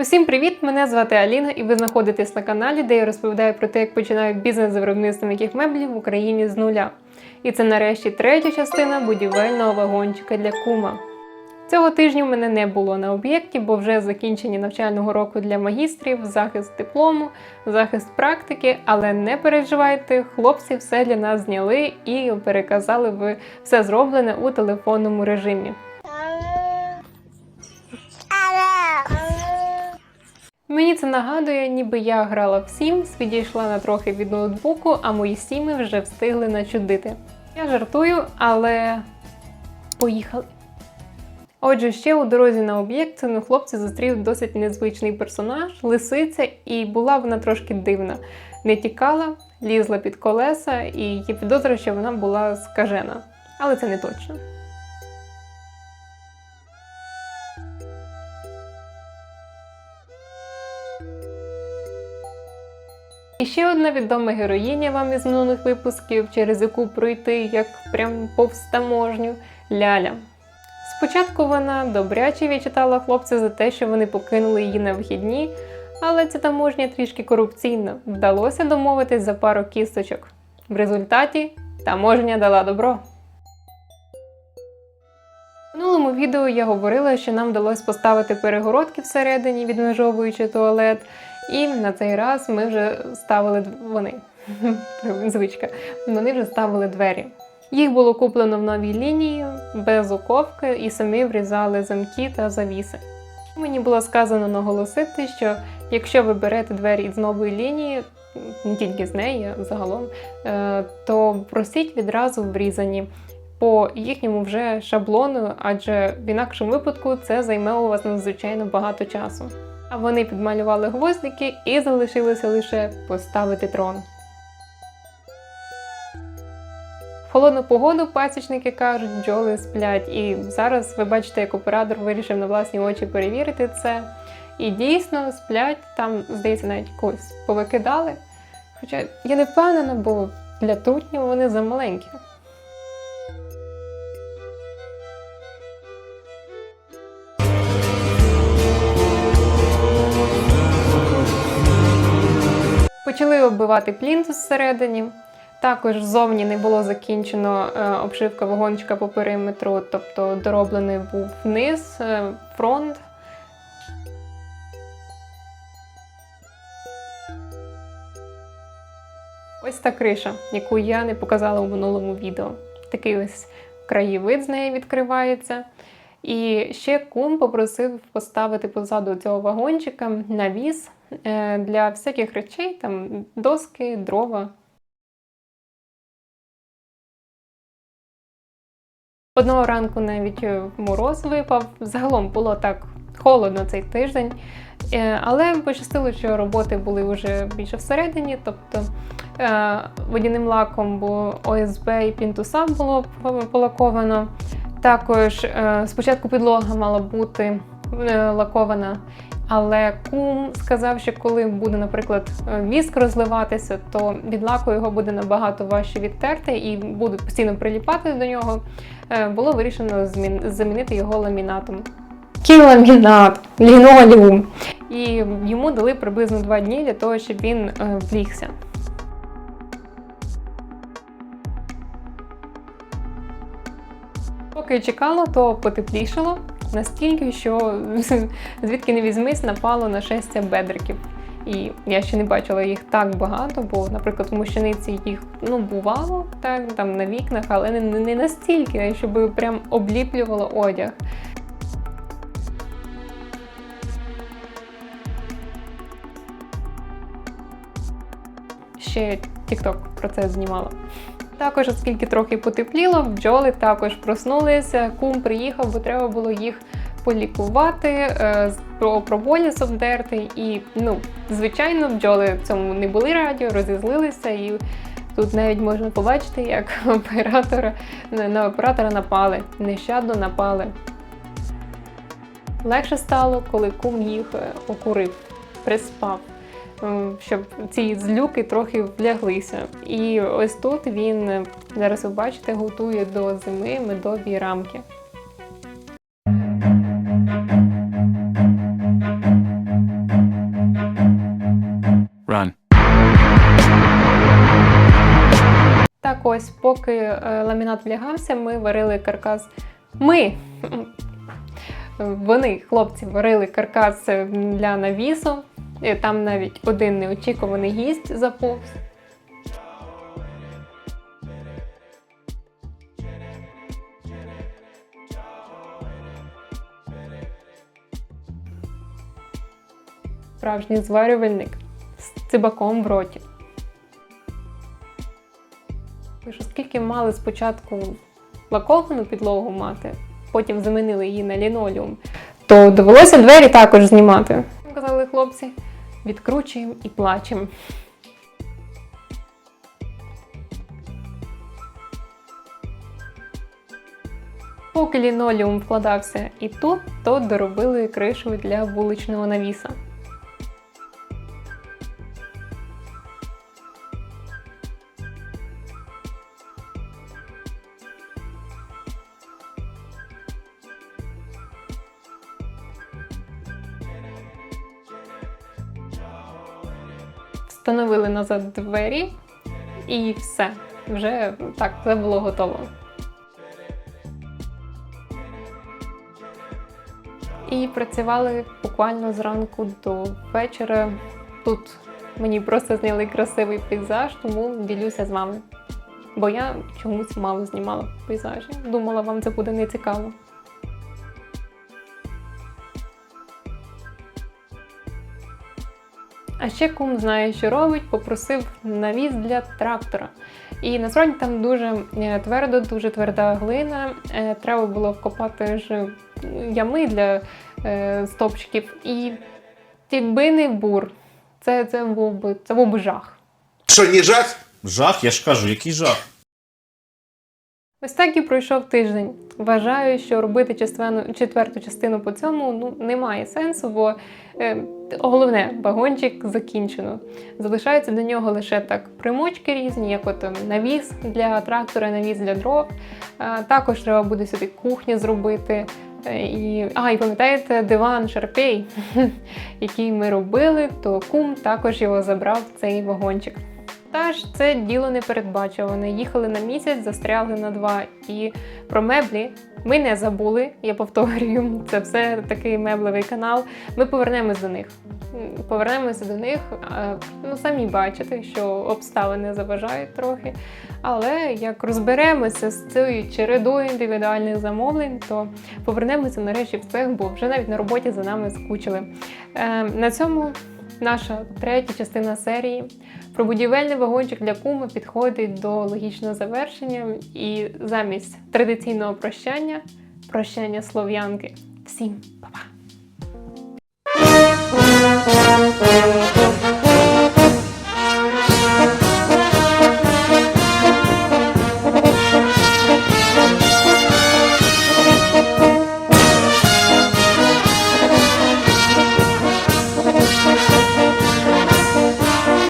Усім привіт! Мене звати Аліна, і ви знаходитесь на каналі, де я розповідаю про те, як починаю бізнес з виробництвом яких меблів в Україні з нуля. І це нарешті третя частина будівельного вагончика для кума. Цього тижня в мене не було на об'єкті, бо вже закінчення навчального року для магістрів, захист диплому, захист практики. Але не переживайте, хлопці все для нас зняли і переказали в все зроблене у телефонному режимі. Мені це нагадує, ніби я грала в Sims, відійшла на трохи від ноутбуку, а мої сіми вже встигли начудити. Я жартую, але поїхали. Отже, ще у дорозі на об'єкт цьому хлопці зустрів досить незвичний персонаж, лисиця, і була вона трошки дивна. Не тікала, лізла під колеса, і є підозра, що вона була скажена. Але це не точно. І ще одна відома героїня вам із минулих випусків, через яку пройти як прям повз таможню Ляля. Спочатку вона добряче відчитала хлопця за те, що вони покинули її на вихідні, але ця таможня трішки корупційна. Вдалося домовитись за пару кісточок. В результаті таможня дала добро. В минулому відео я говорила, що нам вдалося поставити перегородки всередині, відмежовуючи туалет. І на цей раз ми вже ставили вони. Звичка. Вони вже ставили двері. Їх було куплено в новій лінії, без уковки, і самі врізали замки та завіси. Мені було сказано наголосити, що якщо ви берете двері із нової лінії, не тільки з неї, а загалом, е, то просіть відразу врізані по їхньому вже шаблону, адже в інакшому випадку це займе у вас надзвичайно багато часу. А вони підмалювали гвоздики і залишилося лише поставити трон. В холодну погоду пасічники кажуть, бджоли сплять. І зараз ви бачите, як оператор вирішив на власні очі перевірити це. І дійсно сплять, там, здається, навіть когось повикидали. Хоча я не впевнена, бо для трутнів вони замаленькі. Почали оббивати плінтус всередині. Також ззовні не було закінчено е, обшивка вагончика по периметру, тобто дороблений був низ, е, фронт. Ось та криша, яку я не показала у минулому відео. Такий ось краєвид з неї відкривається. І ще кум попросив поставити позаду цього вагончика навіс е, для всяких речей, там доски, дрова. Одного ранку навіть е, мороз випав. Загалом було так холодно цей тиждень. Е, Але пощастило, що роботи були вже більше всередині, тобто водяним лаком, бо ОСБ і плінтуса було полаковано. Також е, спочатку підлога мала бути е, лакована, але кум сказав, що коли буде, наприклад, е, віск розливатися, то від лаку його буде набагато важче відтерти і буде постійно приліпати до нього. Е, Було вирішено замінити його ламінатом. Який ламінат? Лінолеум. І йому дали приблизно два дні для того, щоб він е, влігся. Поки чекало, то потеплішало настільки, що звідки не візьмись, напало на шестя бедриків. І я ще не бачила їх так багато, бо, наприклад, в мощаниці їх ну бувало так там на вікнах, але не, не настільки, щоб прям обліплювало одяг. Ще TikTok про це знімала. Також, оскільки трохи потепліло, бджоли також проснулися. Кум приїхав, бо треба було їх полікувати, е, з- про проболіс обдерти. І, ну, звичайно, бджоли цьому не були раді, розізлилися. І тут навіть можна побачити, як оператора, на на оператора напали, нещадно напали. Легше стало, коли кум їх е, окурив, приспав. Е, щоб ці злюки трохи вляглися. І ось тут він, е, зараз ви бачите, готує до зими медові рамки. Так ось, поки е, ламінат влягався, ми варили каркас. Ми. Вони, хлопці, варили каркас для навісу. І Там навіть один неочікуваний гість заповз. Справжній зварювальник з цибаком в роті. Ви ж оскільки мали спочатку лаковану підлогу мати, потім замінили її на лінолеум, то довелося двері також знімати. Казали хлопці, відкручуємо і плачемо. Поки лінолеум вкладався і тут, то доробили кришу для вуличного навіса. Встановили назад двері і все. Вже так, це було готово. І працювали буквально зранку до вечора. Тут мені просто зняли красивий пейзаж, тому ділюся з вами. Бо я чомусь мало знімала пейзажі. Думала, вам це буде нецікаво. А ще кум знає, що робить, попросив навіс для трактора. І насправді там дуже е, твердо, дуже тверда глина. Е, Треба було вкопати ж ями для е, стопчиків. І якби не бур, це, це, був би, це був би жах. Що, не жах? Жах, я ж кажу, який жах. Ось так і пройшов тиждень. Вважаю, що робити четверту частину по цьому ну, немає сенсу, бо е, головне, вагончик закінчено. Залишаються до нього лише так примочки різні, як от ем, навіс для трактора, навіс для дров. Е, також треба буде сюди кухню зробити. Е, І, а, і пам'ятаєте, диван Шарпей, який ми робили, то кум також його забрав в цей вагончик. Та ж це діло не передбачуване. Їхали на місяць, застрягли на два. І про меблі ми не забули. Я повторюю, це все такий меблевий канал. Ми повернемось до них. Повернемося до них. Ну, самі бачите, що обставини заважають трохи. Але як розберемося з цією чередою індивідуальних замовлень, то повернемося нарешті в цех, бо вже навіть на роботі за нами скучили. Е, На цьому наша третя частина серії про будівельний вагончик для куми підходить до логічного завершення. І замість традиційного прощання прощання слов'янки. Всім па-па!